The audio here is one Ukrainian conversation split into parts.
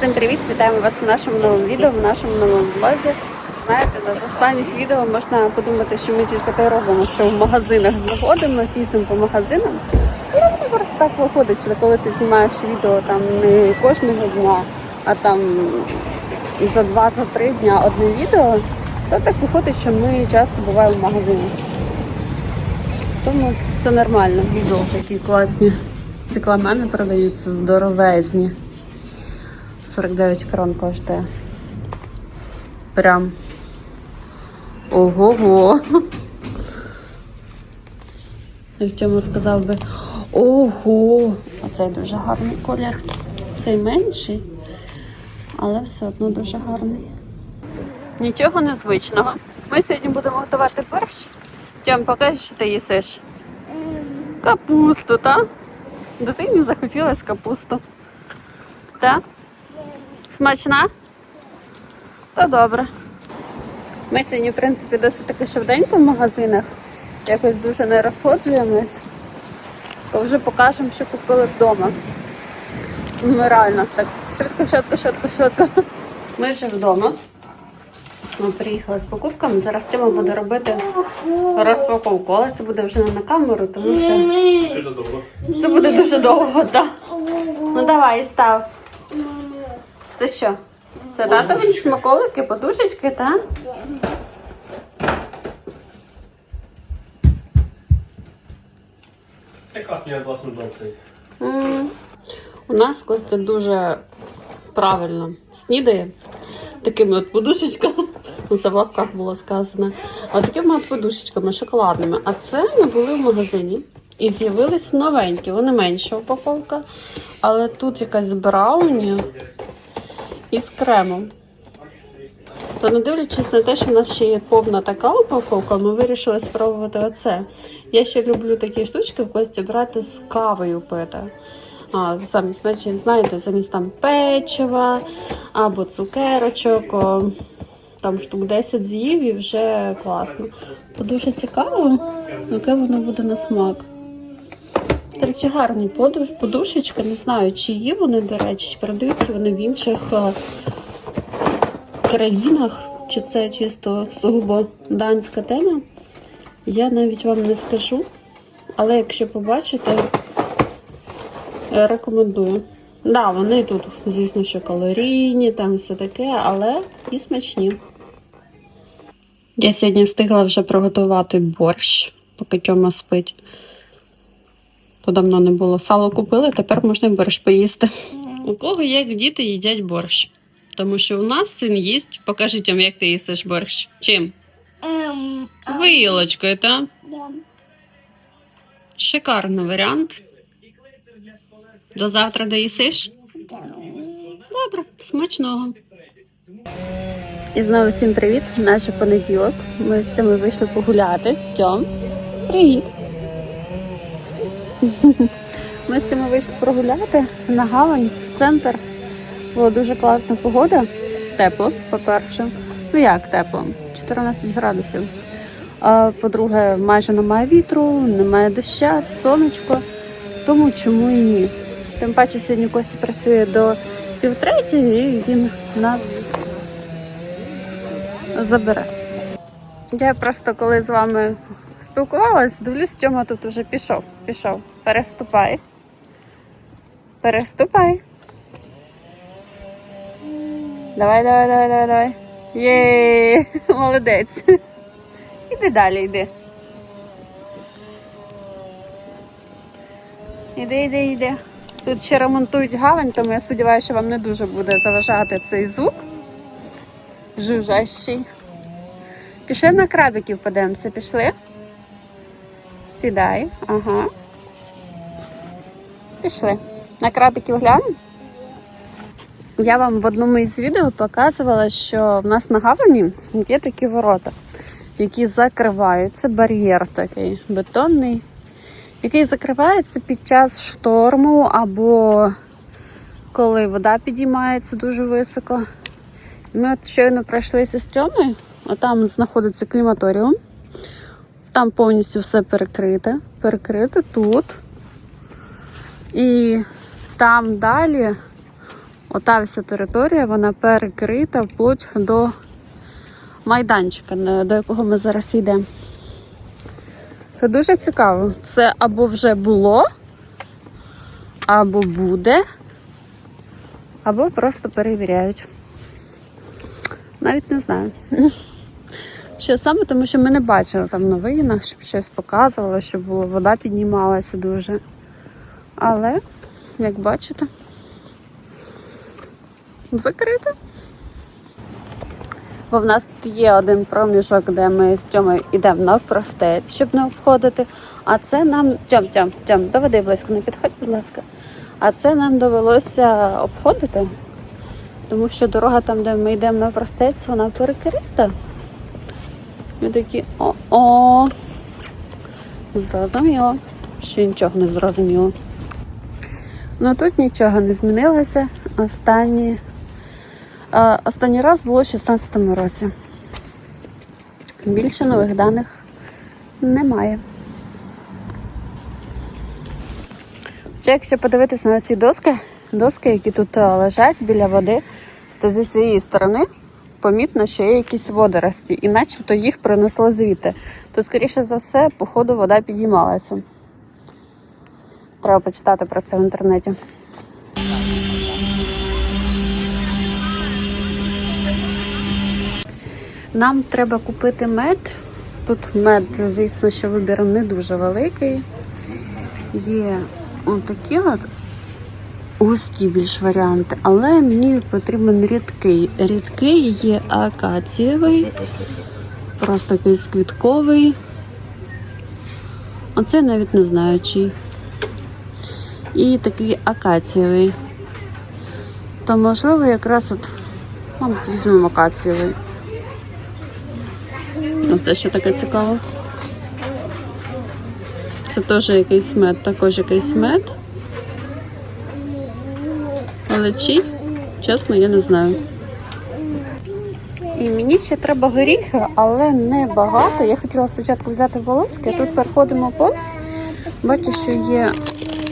Всім привіт! Вітаємо вас в нашому новому відео, в нашому новому влозі. Знаєте, з останніх відео можна подумати, що ми тільки те робимо, що в магазинах знаходимо, їздимо по магазинам. Ну, просто так виходить, що коли ти знімаєш відео там не кожного дня, а там за два-за три дня одне відео, то так виходить, що ми часто буваємо в магазинах. Тому це нормально. Відео такі класні. Цикламени продаються здоровезні. 49 крон коштує. Прям. Ого-го. Як Тьома сказав би, ого! А цей дуже гарний колір. Цей менший, але все одно дуже гарний. Нічого незвичного. Ми сьогодні будемо готувати борщ. Тьом, покажи, що ти їсиш. Капусту, так? Дитині захотілося капусту. Так? Смачна? То добре. Ми сьогодні, в принципі, досить таки швиденько в магазинах. Якось дуже не розходжуємось. То вже покажемо, що купили вдома. Ми реально так. Швидко, швидко, швидко, швидко. Ми вже вдома. Ми приїхали з покупками. Зараз Тима буде робити розпаковку, але це буде вже не на камеру, тому що Дуже довго. це буде дуже довго, так. Ну давай, став. Це що? Це татові смаколики, подушечки, так? Це мені власну дом цей. У нас Костя дуже правильно снідає. Такими от подушечками. Ну, Це в лапках було сказано. А такими от подушечками шоколадними. А це ми були в магазині і з'явились новенькі. Вони менша упаковка. Але тут якась брауні із кремом. То не дивлячись на те, що в нас ще є повна така упаковка, ми вирішили спробувати оце. Я ще люблю такі штучки в Кості брати з кавою пити. А, замість, знаєте, замість там печива або цукерочок. О, там штук 10 з'їв і вже класно. То дуже цікаво, яке воно буде на смак. До речі, гарні подушечки. Не знаю, чи є вони, до речі, чи продаються вони в інших е, країнах, чи це чисто сугубо данська тема. Я навіть вам не скажу. Але якщо побачите, рекомендую. Да, вони тут, звісно, що калорійні, там все таке, але і смачні. Я сьогодні встигла вже приготувати борщ, поки Тьома спить. То давно не було. Сало купили, тепер можна борщ поїсти. У кого як діти їдять борщ? Тому що у нас син їсть. Покажіть вам, як ти їсиш борщ. Чим? Ем, Вилочкою, так? да. Шикарний варіант. До завтра доїсиш? Да. Добре, смачного. І знову всім привіт. Наш понеділок. Ми з цими вийшли погуляти. Тьом, привіт. Ми з цими вийшли прогуляти на гавань, центр. Була дуже класна погода. Тепло, по-перше. Ну як тепло? 14 градусів. А по-друге, майже немає вітру, немає доща, сонечко. Тому чому і ні? Тим паче сьогодні Костя працює до півтретьої і він нас забере. Я просто коли з вами спілкувалась, дивлюсь, Тьома тут вже пішов. Пішов. Переступай. Переступай. Давай, давай, давай, давай, давай. Є, молодець. Іди далі, йди. Іди, іди, іди. Тут ще ремонтують гавань, тому я сподіваюся, що вам не дуже буде заважати цей звук. Жужащий. Пішли на крабиків подивимося, пішли. Сідай, ага. Пішли. На крабиків глянемо. Я вам в одному із відео показувала, що в нас на гавані є такі ворота, які закриваються, бар'єр такий бетонний, який закривається під час шторму або коли вода підіймається дуже високо. Ми от щойно пройшлися з Тьомою, а там знаходиться кліматоріум. Там повністю все перекрите. Перекрите тут. І там далі Ота вся територія вона перекрита вплоть до майданчика, до якого ми зараз йдемо. Це дуже цікаво. Це або вже було, або буде, або просто перевіряють. Навіть не знаю. Що саме, тому що ми не бачили там в новинах, щоб щось показувало, щоб вода піднімалася дуже. Але, як бачите, закрито. Бо в нас є один проміжок, де ми з Тьомою йдемо навпростець, щоб не обходити. А це нам. Тьом, Тьом, Тьом, доведи близько, не підходь, будь ласка. А це нам довелося обходити, тому що дорога там, де ми йдемо навпростець, вона перекрита. Ми такі о-о. Зрозуміло, що нічого не зрозуміло. Ну тут нічого не змінилося. Останні, е, останній раз було у 2016 році. Більше нових даних немає. Ще якщо подивитись на ці доски, доски, які тут е, лежать біля води, то з цієї сторони помітно, що є якісь водорості, і начебто їх принесло звідти. То, скоріше за все, по ходу вода підіймалася. Треба почитати про це в інтернеті. Нам треба купити мед. Тут мед, звісно, що вибір не дуже великий. Є отакі от густі більш варіанти, але мені потрібен рідкий. Рідкий є акацієвий, просто якийсь квітковий. Оце навіть не знаю чий. І такий акацієвий. То можливо якраз от, мабуть, візьмемо акацієвий. Оце що таке цікаво. Це теж якийсь мед, також якийсь мед. Але чий? Чесно, я не знаю. І мені ще треба горіхи, але не багато. Я хотіла спочатку взяти волоське, а тут переходимо повз. Бачу, що є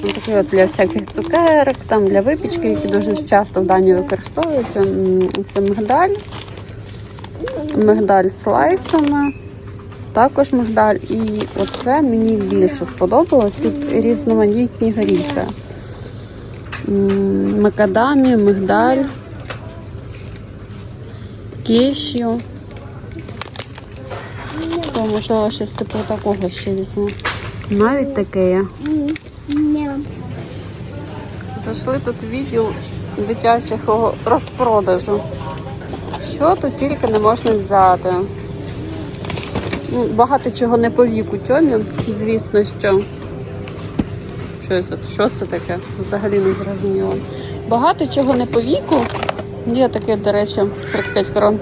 такі от для всяких цукерок, там для випічки, які дуже часто в Данії використовують. Це мигдаль. Мигдаль з слайсами. Також мигдаль. І оце мені більше сподобалось. Тут різноманітні горіхи. Макадамі, мигдаль, кешю. То, можливо, щось типу такого ще візьму. Навіть таке є. Зайшли тут відділ дитячого розпродажу. Що тут тільки не можна взяти. Ну, багато чого не по віку тьомі, звісно, що. Що це, що це таке? Взагалі не зрозуміло. Багато чого не по віку. Є таке, до речі, 45 крон.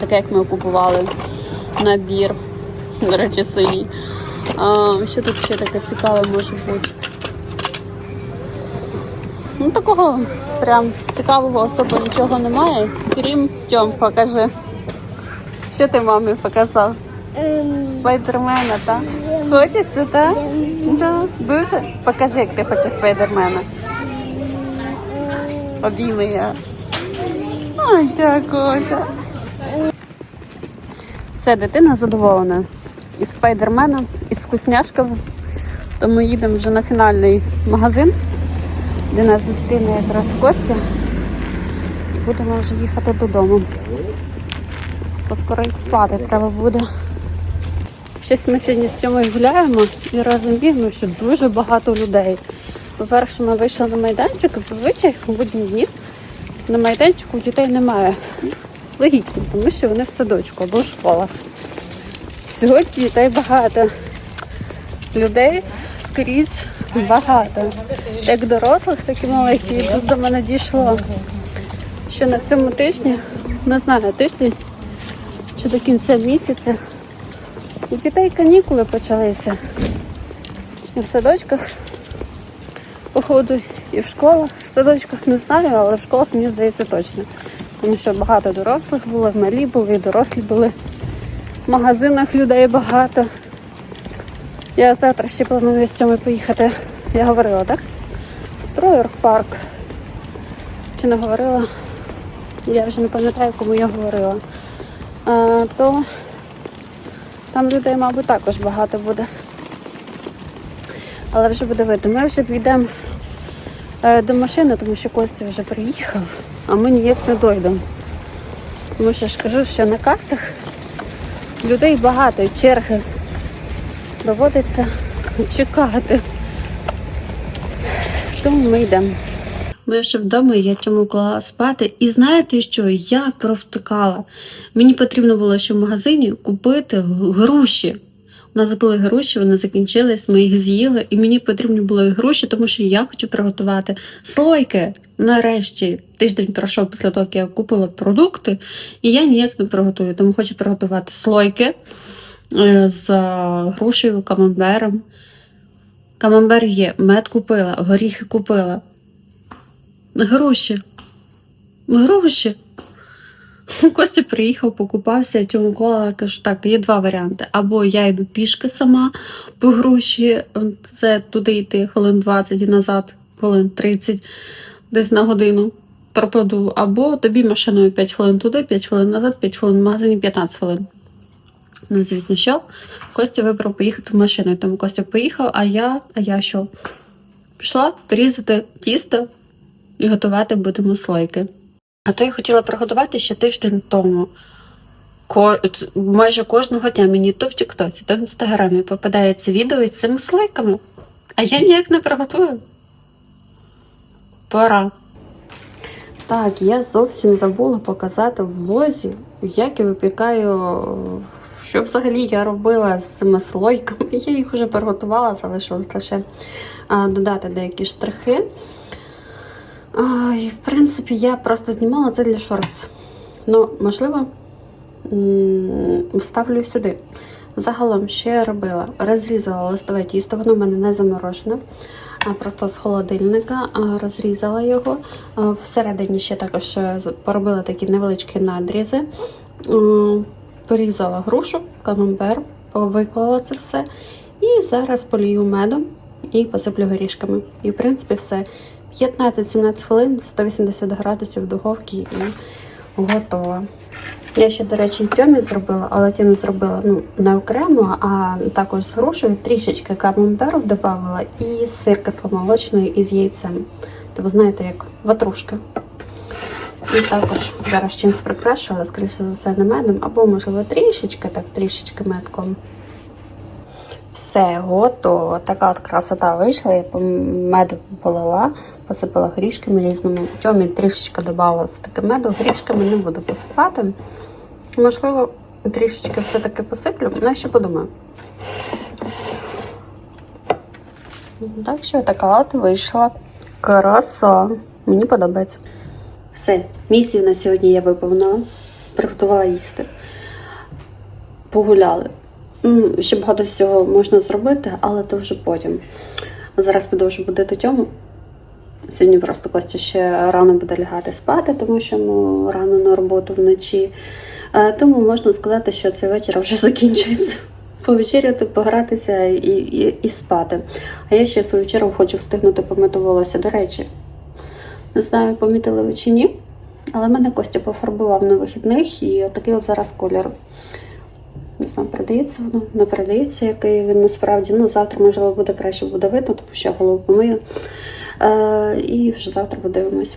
Таке, як ми купували. Набір. До речі, синій. Що тут ще таке цікаве може бути? Ну, такого прям цікавого особо нічого немає, крім Тьом, покажи. Що ти мамі показав? Спайдермена, так? Хочеться, так? Да. Дуже? Покажи, як ти хочеш спайдермена. Обійми я. Ой, дякую. Все, дитина задоволена. І спайдерменом, і з вкусняшками. Тому їдемо вже на фінальний магазин, де нас зустріне якраз Костя. Будемо вже їхати додому. Поскоро і спати треба буде. Щось ми сьогодні з цьому гуляємо і разом бігнемо, що дуже багато людей. По-перше, ми вийшли на майданчик, зазвичай будні дні на майданчику дітей немає. Логічно, тому що вони в садочку або в школах. Сьогодні дітей багато. Людей скрізь багато. Як дорослих, так і маленьких. І тут до мене дійшло, що на цьому тижні, не знаю, тиждень чи до кінця місяця, у дітей канікули почалися. І в садочках, походу, і в школах. В садочках не знаю, але в школах мені здається точно. Тому що багато дорослих було, малі були, дорослі були. В магазинах людей багато. Я завтра ще планую з цьому поїхати. Я говорила, так? Строєр парк. чи не говорила, я вже не пам'ятаю, кому я говорила, а, то там людей, мабуть, також багато буде. Але вже буде видно. Ми вже підемо е, до машини, тому що Костя вже приїхав, а ми ніяк не дойдемо. Тому що я ж кажу, що на касах людей багато черги доводиться чекати. Тому ми йдемо. Ми ще вдома, я цьому клала спати. І знаєте що? Я провтикала. Мені потрібно було ще в магазині купити груші. У нас були груші, вони закінчились, ми їх з'їли, і мені потрібні були груші, тому що я хочу приготувати слойки. Нарешті тиждень пройшов після того, як я купила продукти, і я ніяк не приготую. Тому хочу приготувати слойки з грушею, камамбером. Камамбер є, мед купила, горіхи купила. Груші. Груші. Костя приїхав, покупався, я цьому клала, кажу, так, є два варіанти. Або я йду пішки сама по гроші, це туди йти хвилин 20 і назад, хвилин 30, десь на годину пропаду. Або тобі машиною 5 хвилин туди, 5 хвилин назад, 5 хвилин в магазині, 15 хвилин. Ну, звісно, що. Костя вибрав поїхати машиною, тому Костя поїхав, а я, а я що? Пішла різати тісто і готувати будемо слойки. А то я хотіла приготувати ще тиждень тому. Ко... Майже кожного дня мені то в Тіктоці, то в інстаграмі попадається відео із цими слайками. А я ніяк не приготую. Пора. Так, я зовсім забула показати в влозі, як я випікаю, що взагалі я робила з цими слойками. Я їх вже приготувала, залишилось лише додати деякі штрихи. І, в принципі, я просто знімала це для шортс. Ну, можливо, вставлю сюди. Загалом, що я робила? Розрізала листове тісто, воно в мене не заморожене, а просто з холодильника розрізала його. Всередині ще також е, поробила такі невеличкі надрізи. Порізала грушу, камамбер, виклала це все. І зараз полію медом і посиплю горішками. І, в принципі, все. 15-17 хвилин, 180 градусів духовки і готово. Я ще, до речі, і тьомі зробила, але тьомі зробила ну, не окремо, а також з грушею, трішечки камамберу додавала і сир кисломолочний із яйцем. Тобто, знаєте, як ватрушки. І також зараз чимось прикрашу, скоріше за все не медом, або, можливо, трішечки, так, трішечки медком. Все, готово. Така от красота вийшла. Я мед полила, посипала горішками різними. Тьомі трішечки додала з таким меду, горішками не буду посипати. Можливо, трішечки все-таки посиплю, ну ще подумаю. Так що така от вийшла краса. Мені подобається. Все, місію на сьогодні я виповнила, приготувала їсти. Погуляли. Ще багато всього можна зробити, але то вже потім. Зараз піду вже будити тьому. Сьогодні просто Костя ще рано буде лягати спати, тому що ну, рано на роботу вночі. Е, Тому можна сказати, що цей вечір вже закінчується. Повечеряти, погратися і, і, і спати. А я ще в свою чергу хочу встигнути помити волосся. До речі, не знаю, помітили ви чи ні, але мене Костя пофарбував на вихідних і отакий от зараз колір. Не знаю, передається воно, не передається, який він насправді. Ну, завтра, можливо, буде краще буде видно, тому що я голову помию. Е, і вже завтра подивимось.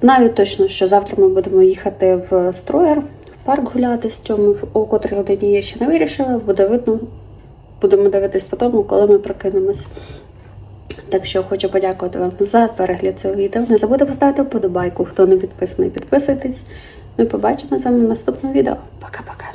Знаю точно, що завтра ми будемо їхати в Строєр, в парк гуляти з цьому, о котрій годині я ще не вирішила, буде видно. Будемо дивитись по тому, коли ми прокинемось. Так що хочу подякувати вам за перегляд цього відео. Не забудьте поставити вподобайку, хто не підписаний, підписуйтесь. Ми побачимо з вами в наступному відео. Пока-пока.